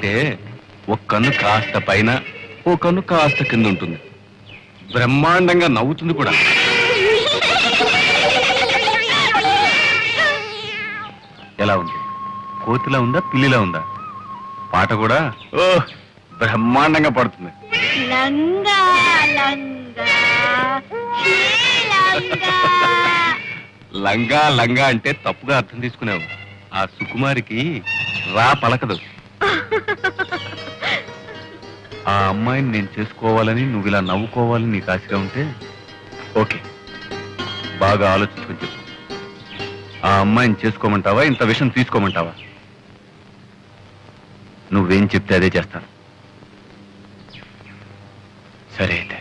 అంటే ఒక కన్ను కాస్త పైన ఓ కన్ను కాస్త కింద ఉంటుంది. బ్రహ్మాండంగా నవ్వుతుంది కూడా. ఎలా ఉంది? కోతిలా ఉందా పిల్లిలా ఉందా? పాట కూడా ఓ బ్రహ్మాండంగా పడుతుంది. లంగా లంగా శ్రీలంగా లంగా లంగా అంటే తప్పుగా అర్థం తీసుకున్నావు ఆ సుకుమారికి రా పలకదు. ఆ అమ్మాయిని నేను చేసుకోవాలని నువ్వు ఇలా నవ్వుకోవాలని నీకు ఆశగా ఉంటే ఓకే. బాగా ఆలోచించుకొని చెప్పు. ఆ అమ్మాయిని చేసుకోమంటావా? ఇంత విషయం తీసుకోమంటావా? నువ్వేం చెప్తే అదే చేస్తాను. సరే అయితే.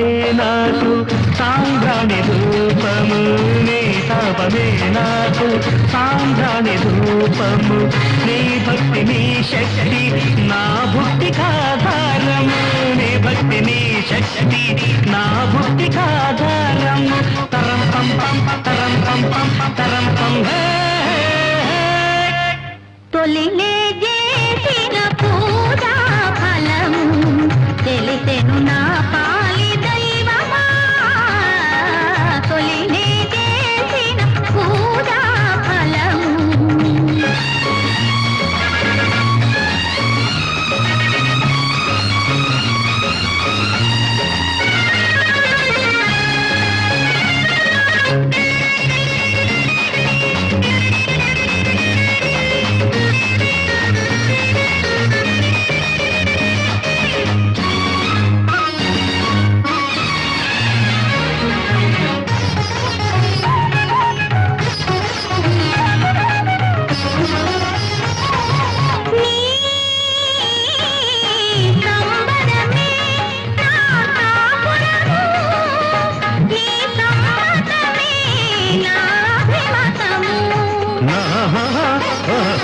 తాపమే నాకు సాంద్రాణి రూపము నీ తాపమే నాకు సాంద్రాణి రూపము నీ భక్తి నీ శక్తి నా భక్తి కాధారము నీ భక్తి నీ శక్తి నా భక్తి కాధారము తరం పం పం తరం పం పం తరం పం హే. తొలిలే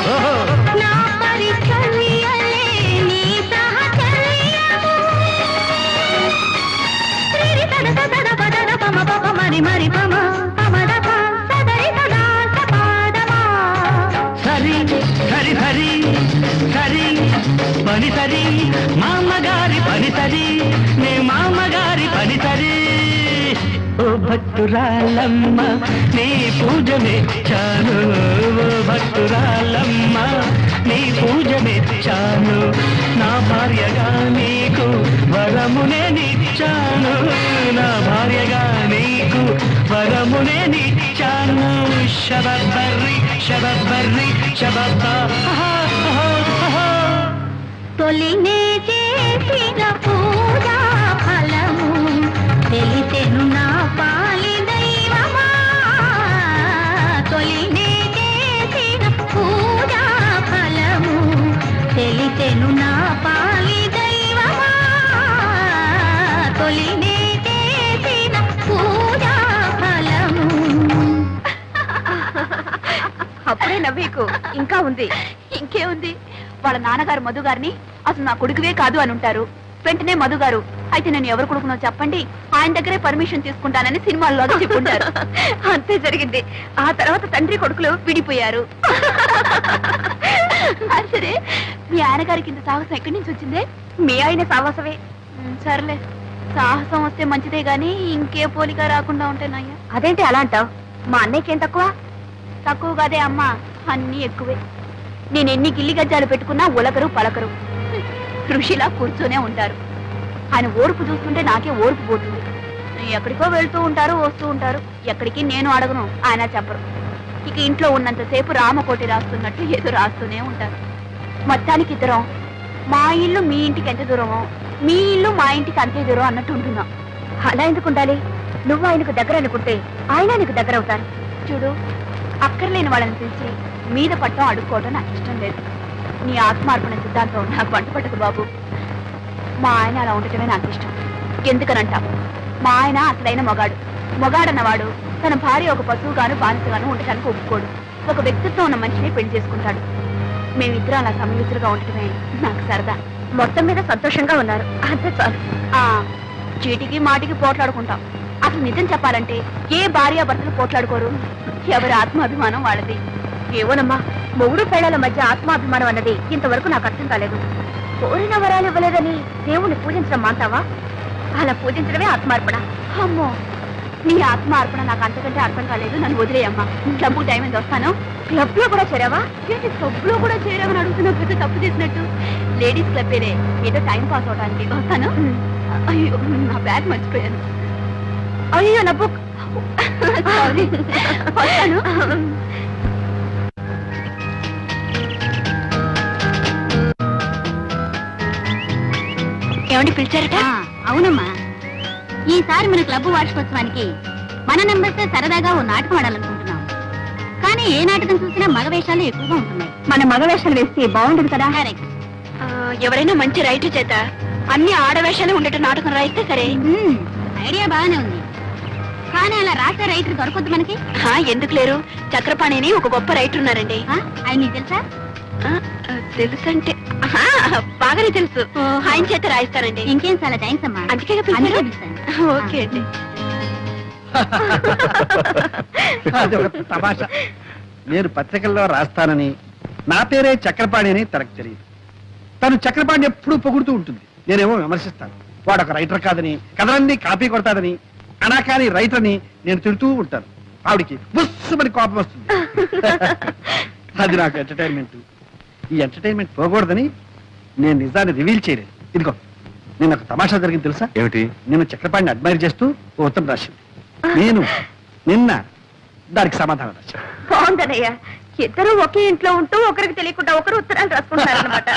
నా భక్తురాలమ్మ నీ పూజ మెచ్చాను ఓ భక్తురాలమ్మ నీ పూజ మెచ్చాను నా భార్యగా నీకు వరమునే నిచ్చాను. నా భార్యగా నీకు వరమునే నిచ్చాను. శబర్రి శబర్రి శబబ్బ తొలినే చేసిన నవ్వేకు ఇంకా ఉంది. ఇంకేముంది? వాళ్ళ నాన్నగారు మధు గారిని అసలు నా కొడుకువే కాదు అని ఉంటారు. వెంటనే మధు గారు అయితే నేను ఎవరు కొడుకునో చెప్పండి. ఆయన దగ్గరే పర్మిషన్ తీసుకుంటానని సినిమాల్లో చెప్పుంటారు. అంతే జరిగింది. ఆ తర్వాత తండ్రి కొడుకులు విడిపోయారు. సరే. మీ ఆయన గారికి ఇంత సాహసం ఎక్కడి నుంచి వచ్చిందే? మీ ఆయన సాహసమే. సర్లే. సాహసం వస్తే మంచిదే గాని ఇంకే పోలిక రాకుండా ఉంటే నయ్యా అదేంటి అలా అంటావు? మా అన్నయ్యకి ఏం తక్కువ? తక్కువ కాదే అమ్మా. అన్ని ఎక్కువే. నేను ఎన్ని గిల్లి గజ్జాలు పెట్టుకున్నా ఉలకరు పలకరు. ఋషిలా కూర్చొనే ఉంటారు. ఆయన ఓర్పు చూస్తుంటే నాకే ఓర్పు పోతుంది. ఎక్కడికో వెళ్తూ ఉంటారు వస్తూ ఉంటారు. ఎక్కడికి నేను అడగను ఆయన చెప్పరు. ఇక ఇంట్లో ఉన్నంతసేపు రామకోటి రాస్తున్నట్టు ఏదో రాస్తూనే ఉంటారు. మొత్తానికి ఇద్దరం మా ఇల్లు మీ ఇంటికి ఎంత దూరమో మీ ఇల్లు మా ఇంటికి అంతే దూరం అన్నట్టు ఉంటున్నాం. అలా ఎందుకు ఉండాలి? నువ్వు ఆయనకు దగ్గర అనుకుంటే ఆయన నీకు దగ్గర అవుతారు చూడు అక్కర్లేని వాళ్ళని పిలిచి మీద పట్టం అడుక్కోవడం నాకు ఇష్టం లేదు. నీ ఆత్మార్పణ సిద్ధాంతం నాకు వంట పట్టదు బాబు. మా ఆయన అలా ఉండటమే నాకు ఇష్టం. ఎందుకనంటా మా ఆయన అసలైన మొగాడు. మొగాడన్నవాడు తన భార్య ఒక పశువుగాను బానిసగాను ఉండటానికి ఒప్పుకోడు. ఒక వ్యక్తిత్వం ఉన్న మనిషిని పెళ్ళి చేసుకుంటాడు. మేమిద్దరం అలా సమయుతులుగా ఉండటమే నాకు సరదా. మొత్తం మీద సంతోషంగా ఉన్నారు. అంతే చాలు. చీటికి మాటికి పోట్లాడుకుంటాం. అసలు నిజం చెప్పాలంటే ఏ భార్య భర్తలు పోట్లాడుకోరు? ఎవరి ఆత్మాభిమానం వాళ్ళది? ఏవోనమ్మా మొగుడు పేడల మధ్య ఆత్మాభిమానం అన్నది ఇంతవరకు నాకు అర్థం కాలేదు. కోరిన వరాలు ఇవ్వలేదని దేవుణ్ణి పూజించడం మాంటావా అలా పూజించడమే ఆత్మార్పణ. అమ్మో నీ ఆత్మార్పణ నాకు అంతకంటే అర్థం కాలేదు. నన్ను వదిలేయమ్మా. క్లబ్ టైం ఎంత వస్తాను క్లబ్లో కూడా చేరావా? ఏంటి క్లబ్లో కూడా చేరావని అడుగుతున్నావు పెద్ద తప్పు చేసినట్టు? లేడీస్ క్లబ్ ఏదో టైం పాస్ అవడానికి వస్తాను. అయ్యో నా బ్యాగ్ మర్చిపోయాను. అయ్యో నా బుక్. ఏమండి పిలిచారట? అవునమ్మా. ఈసారి మన క్లబ్ వార్షికోత్సవానికి మన నంబర్స్ సరదాగా ఓ నాటకం ఆడాలనుకుంటున్నాం. కానీ ఏ నాటకం చూసినా మగ వేషాలు ఎక్కువగా ఉంటున్నాయి. మన మగ వేషాలు వేస్తే బాగుంటుంది కదా? ఎవరైనా మంచి రైటర్ చేత అన్ని ఆడవేషాలు ఉండేట నాటకం రాయిస్తే సరే. ఐడియా బాగానే ఉంది. కానీ అలా రాసే రైటర్ దొరకొద్దు మనకి? ఆ, ఎందుకు లేరు? చక్రపాణిని ఒక గొప్ప రైటర్ ఉన్నారండి. ఆ, ఆయన నీకు తెలుసా? ఆ, ఆ, తెలుసంటే. ఆహా, బాగానే తెలుసు. ఆయన చేత రాయిస్తారండి ఇంకేం చాలా థ్యాంక్స్ అమ్మా. అందుకే. ఓకే అండి. తమాషా. నేను పత్రికల్లో రాస్తానని నా పేరే చక్రపాణి అని తనకు తెలియదు. తను చక్రపాణి ఎప్పుడూ పొగుడుతూ ఉంటుంది. నేనేమో విమర్శిస్తాను. వాడు ఒక రైటర్ కాదని కథలన్నీ కాపీ కొడతాదని అనాకాని రైటర్ అని నేను తిడుతూ ఉంటాను. ఆవిడికి బుస్సుమని కోపం వస్తుంది. అది నాకు ఎంటర్టైన్మెంట్ ఈ ఎంటర్టైన్మెంట్ పోకూడదని నేను నిజాన్ని రివీల్ చేయలేదు. ఇదిగో నేను ఒక తమాషా జరిగింది తెలుసా? ఏమిటి? నేను చక్రపాణిని అడ్మైర్ చేస్తూ ఓ ఉత్తరం రాసింది. నేను నిన్న దానికి సమాధానం రాశాను. బాగుందనయ్య ఇద్దరు ఒకే ఇంట్లో ఉంటూ ఒకరికి తెలియకుండా ఒకరు ఉత్తరాలు రాసుకుంటారన్నమాట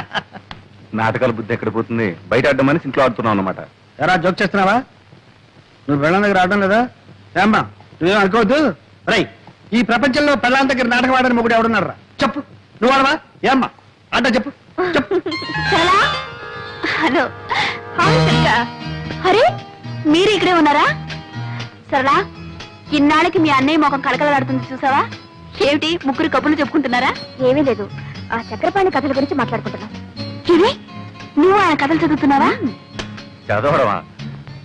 నాటకాల బుద్ధి ఎక్కడ పోతుంది? బయట అడ్డమని ఇంట్లో ఆడుతున్నావు అనమాట ఎరా జోక్ చేస్తున్నావా? నువ్వు వెళ్ళం దగ్గర ఆడడం లేదా? ఏమ్మా నువ్వేం అనుకోవద్దు? రై ఈ ప్రపంచంలో పెళ్ళాం దగ్గర నాటకం ఆడని మొగుడు ఎవడున్నారా చెప్పు. నువ్వు ఆడవా? ఏమ్మా ఆట చెప్పు. చెప్పు. చాలా? హలో. అరే మీరు ఇక్కడే ఉన్నారా? సరళా ఇన్నాళ్ళకి మీ అన్నయ్య మొఖం కలకలలాడుతుంది చూసావా? ఏమిటి ముగ్గురు కబుర్లు చెప్పుకుంటున్నారా? ఏమీ లేదు. ఆ చక్రపాణి కథల గురించి మాట్లాడుకుంటున్నాం. ఇది? నువ్వు ఆయన కథలు చదువుతున్నావా? చదవడమా?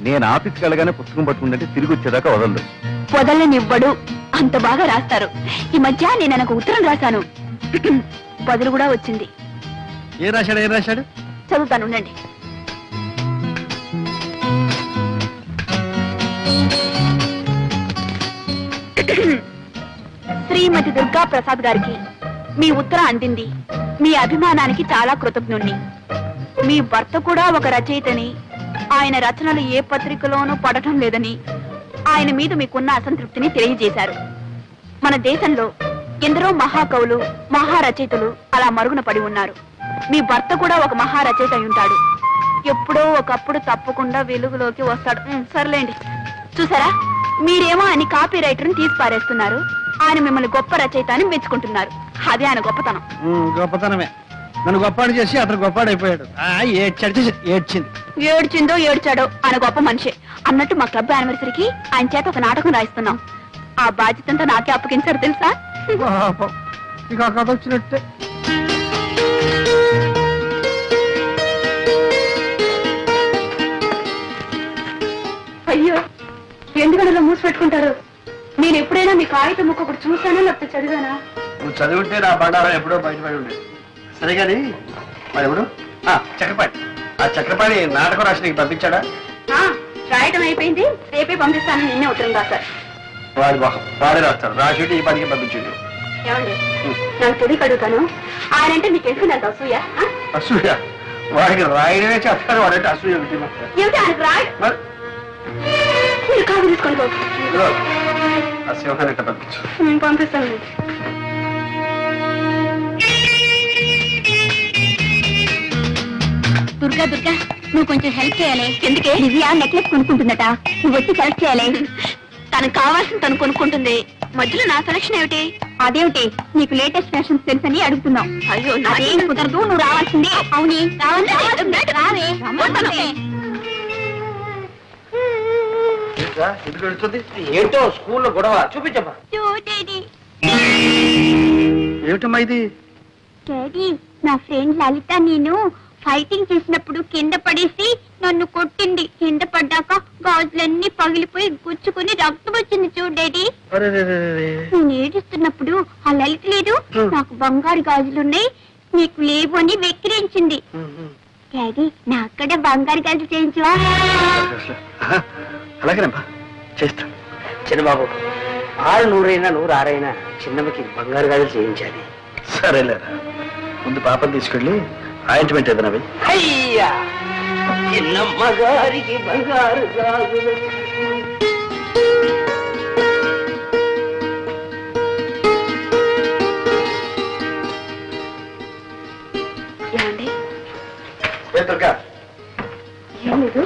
నేను ఆఫీస్కి వెళ్ళగానే పుస్తకం పట్టుకుంటే తిరిగి వచ్చేదాకా వదలదు వదలనివ్వడు. అంత బాగా రాస్తారు. ఈ మధ్య నేను ఆయనకు ఉత్తరం రాశాను. బదులు కూడా వచ్చింది. ఏం రాశాడు ఏం రాశాడు? చదువుతాను ఉండండి. శ్రీమతి దుర్గా ప్రసాద్ గారికి మీ ఉత్తరం అందింది. మీ అభిమానానికి చాలా కృతజ్ఞుణ్ణి. మీ భర్త కూడా ఒక రచయితని. ఆయన రచనలు ఏ పత్రికలోనూ పడటం లేదని ఆయన మీద మీకున్న అసంతృప్తిని తెలియజేశారు. మన దేశంలో ఎందరో మహాకవులు మహారచయితలు అలా మరుగున పడి ఉన్నారు. మీ భర్త కూడా ఒక మహారచయిత అయి ఉంటాడు. ఎప్పుడో ఒకప్పుడు తప్పకుండా వెలుగులోకి వస్తాడు. సర్లేండి. చూసారా? మీరేమో ఆయన కాపీ రైటర్ని తీసి పారేస్తున్నారు. ఆయన మిమ్మల్ని గొప్ప రచయిత అని మెచ్చుకుంటున్నారు. అదే ఆయన గొప్పతనం. గొప్పతనమే. నన్ను గొప్పాడు చేసి అతను గొప్పాడు అయిపోయాడు ఆ, ఏడ్చాడు చేసి ఏడ్చింది. ఏడ్చిందో ఏడ్చాడో ఆయన గొప్ప మనిషి. అన్నట్టు మా క్లబ్ యానివర్సరీకి ఆయన చేత ఒక నాటకం రాయిస్తున్నాం. ఆ బాధ్యతంతా నాకే అప్పగించారు తెలుసా. ఇక కథ వచ్చినట్టే. ఎందుకు అలా మూసి పెట్టుకుంటారు? నేను ఎప్పుడైనా మీ కాగితం ముక్క ఒకటి చూసానా లేకపోతే చదివానా? నువ్వు చదివింటే నా బండారం ఎప్పుడో బయటపడి ఉండేది. సరే కానీ మరి ఎవడు ఆ, చక్రపాణి. ఆ చక్రపాణి నాటకం రాసి నీకు పంపించాడా? ఆ, రాయటం అయిపోయింది. రేపే పంపిస్తాను. నిన్నే ఉత్తరం రాశారు వాడి మొహం. వాడే రాస్తాడు. రాసి ఈ పనికి పంపించండి. ఏమండి నాకు తెలియక అడుగుతాను. ఆయన అంటే మీకు ఎందుకు అసూయ? అసూయ? వాడికి రాయడమే చేస్తాడు. వాడంటే అసూయ. ఏమిటి? ఆయనకు రాయ్ మరి? కాదు తీసుకొని పో. ఇదిగో, ఆ సింహాన్ని పంపించు. పంపిస్తాను. దుర్గా దుర్గా నువ్వు కొంచెం హెల్ప్ చేయాలి. ఎందుకే? దివ్య నెక్లెస్ కొనుక్కుంటుందట. నువ్వు వచ్చి సెలెక్ట్ చేయాలి. తనకు కావాల్సింది తను కొనుక్కుంటుంది. మధ్యలో నా సెలక్షన్ ఏమిటి? అదేమిటి? నీకు లేటెస్ట్ ఫ్యాషన్స్ తెలుసని అడుగుతున్నావు అయ్యో అదేం కుదరదు నువ్వు రావాల్సిందే. అవుని రావాలి ఏంటో స్కూల్లో గొడవ. చూపించమ్మా. ఏమిటమ్మా ఇది? డాడీ నా ఫ్రెండ్ లలిత నేను ఫైటింగ్ చేసినప్పుడు కింద పడేసి నన్ను కొట్టింది. కింద పడ్డాక గాజులన్నీ పగిలిపోయి గుచ్చుకుని రక్తం వచ్చింది చూడు డాడీ. అరే రే, రే, రే. నేను ఏడుస్తున్నప్పుడు ఆ లలిత లేదు. నాకు బంగారు గాజులున్నాయి. నీకు లేవు అని వెక్కిరించింది. డాడీ నా అక్కడ బంగారు గాజులు చేయించవా? ఆహా, అలాగేనమ్మా. చేస్తా. చిన్నబాబు ఆరు నూరైనా నూరు ఆరైనా చిన్నమ్మకి బంగారు గాజులు చేయించాలి. సరేలేరా. ముందు పాపని తీసుకెళ్ళి ఆయింట్మెంట్ ఏదైనా. అయ్యా చిన్నమ్మ గారికి బంగారు గాజులు. ఏమండి? ఏ దుర్గా? ఏం లేదు.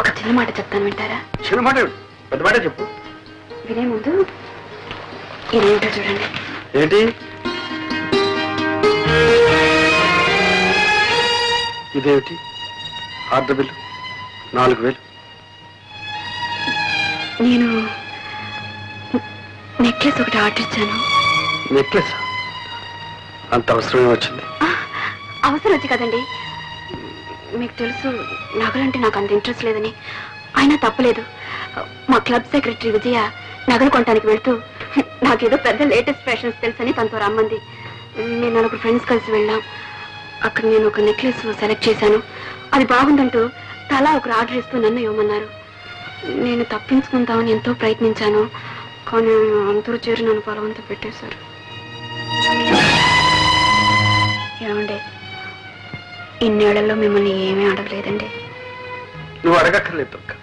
ఒక చిన్న మాట చెప్తాను వింటారా? చిన్న మాట? పెద్ద మాట చెప్పు. వినే ముందు ఇదేంటో చూడండి. ఏంటి? ఇదేమిటి? Order bill? నాలుగు వేలు. నేను నెక్లెస్ ఒకటి ఆర్డర్ ఇచ్చాను. నెక్లెస్? అంత అవసరమే వచ్చింది. అవసరం వచ్చి కదండి. మీకు తెలుసు నగలంటే నాకు అంత ఇంట్రెస్ట్ లేదని. అయినా తప్పలేదు. మా క్లబ్ సెక్రటరీ విజయ నగలు కొనడానికి వెళ్తూ నాకేదో పెద్ద లేటెస్ట్ ఫ్యాషన్స్ తెలుసని తనతో రమ్మంది. నేను నలుగురు ఫ్రెండ్స్ కలిసి వెళ్ళాం. అక్కడ నేను ఒక నెక్లెస్ సెలెక్ట్ చేశాను. అది బాగుందంటూ తలా ఒకరు ఆర్డర్ ఇస్తూ నన్ను ఇవ్వమన్నారు. నేను తప్పించుకుందామని ఎంతో ప్రయత్నించాను కానీ అందరూ చేరి నన్ను బలవంతం పెట్టేశారు. ఏమండి ఇన్నేళ్ళలో మిమ్మల్ని ఏమీ అడగలేదండి. నువ్వు అడగక్కర్లేదు దుర్గా.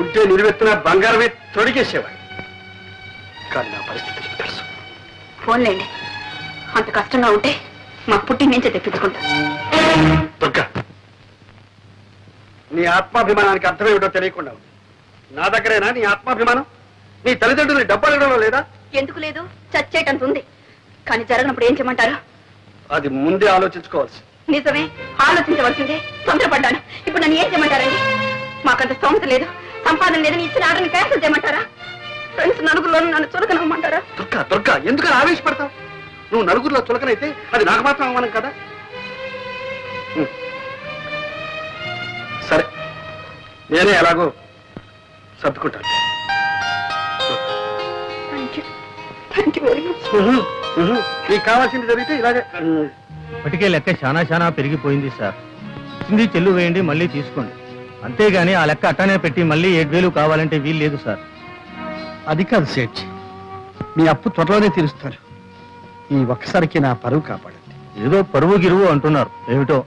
ఉంటే నిలువెత్తిన బంగారమే తొడిగేసేవాడి కానీ నా పరిస్థితి తెలుసు. ఫోన్లేండి అంత కష్టంగా ఉంటే మా పుట్టి నుంచే తెప్పించుకుంటా. దుర్గా. నీ ఆత్మాభిమానానికి అర్థమేమిటో తెలియకుండా ఉంది. నా దగ్గరేనా నీ ఆత్మాభిమానం? నీ తల్లిదండ్రులు డబ్బు అడగడంలో లేదా? ఎందుకు లేదు? చచ్చేటంత ఉంది. కానీ జరగనప్పుడు ఏం చేయమంటారు? అది ముందే ఆలోచించుకోవాల్సి. నిజమే ఆలోచించవలసిందే. తొందరపడ్డాను. ఇప్పుడు నన్ను ఏం చేయమంటారండి? మాకంత స్తోమత లేదు. సంపాదన లేదని ఇచ్చిన ఆర్డర్ని క్యాన్సిల్ చేయమంటారా? ఫ్రెండ్స్ నలుగురిలో నన్ను చులకనమ్మంటారా? దుర్గా దుర్గా ఎందుకు అలా ఆవేశపడతావు? నువ్వు నలుగురిలో చులకనైతే అది నాకు మాత్రం అవమానం కదా. సరే. నేనే ఎలాగో సర్దుకుంటాను. నీకు కావాల్సింది జరిగితే ఇలాగే. ఇప్పటికే లెక్క చాలా చాలా పెరిగిపోయింది సార్. ఇచ్చింది చెల్లు వేయండి మళ్ళీ తీసుకోండి. అంతేగాని ఆ లెక్క అట్టానే పెట్టి మళ్ళీ ఏడు వేలు కావాలంటే వీలు లేదు సార్. అది కాదు సేఠ్. మీ అప్పు త్వరలోనే తీరుస్తారు. ఈ ఒక్కసారికి నా పరువు కాపాడండి. ఏదో పరువు గిరువు అంటున్నారు. ఏమిటో?